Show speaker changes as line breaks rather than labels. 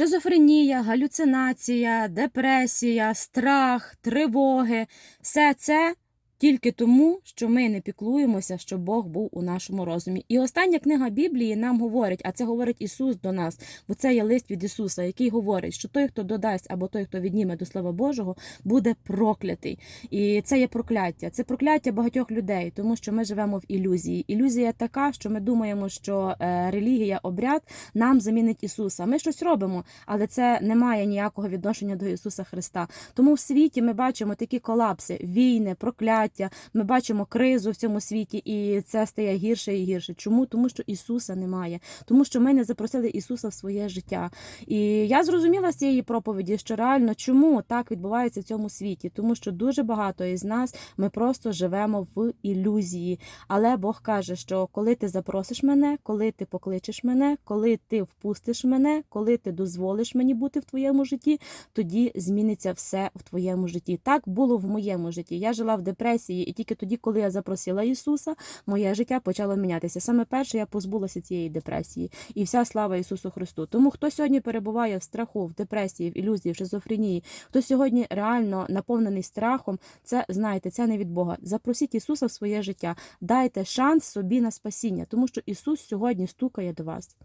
Шизофренія, галюцинація, депресія, страх, тривоги. Все це тільки тому, що ми не піклуємося, щоб Бог був у нашому розумі. І остання книга Біблії нам говорить, а це говорить Ісус до нас, бо це є лист від Ісуса, який говорить, що той, хто додасть або той, хто відніме до слова Божого, буде проклятий. І це є прокляття. Це прокляття багатьох людей, тому що ми живемо в ілюзії. Ілюзія така, що ми думаємо, що е, релігія, обряд нам замінить Ісуса. Ми щось робимо, але це не має ніякого відношення до Ісуса Христа. Тому в світі ми бачимо такі колапси, війни, прокляття. Ми бачимо кризу в цьому світі, і це стає гірше і гірше. Чому? Тому що Ісуса немає, тому що ми не запросили Ісуса в своє життя. І я зрозуміла з цієї проповіді, що реально чому так відбувається в цьому світі, тому що дуже багато із нас ми просто живемо в ілюзії. Але Бог каже, що коли ти запросиш мене, коли ти покличеш мене, коли ти впустиш мене, коли ти дозволиш мені бути в твоєму житті, тоді зміниться все в твоєму житті. Так було в моєму житті. Я жила в депресії, і тільки тоді, коли я запросила Ісуса, моє життя почало мінятися. Саме перше я позбулася цієї депресії, і вся слава Ісусу Христу. Тому хто сьогодні перебуває в страху, в депресії, в ілюзії, в шизофренії, хто сьогодні реально наповнений страхом, це знаєте, це не від Бога. Запросіть Ісуса в своє життя, дайте шанс собі на спасіння, тому що Ісус сьогодні стукає до вас.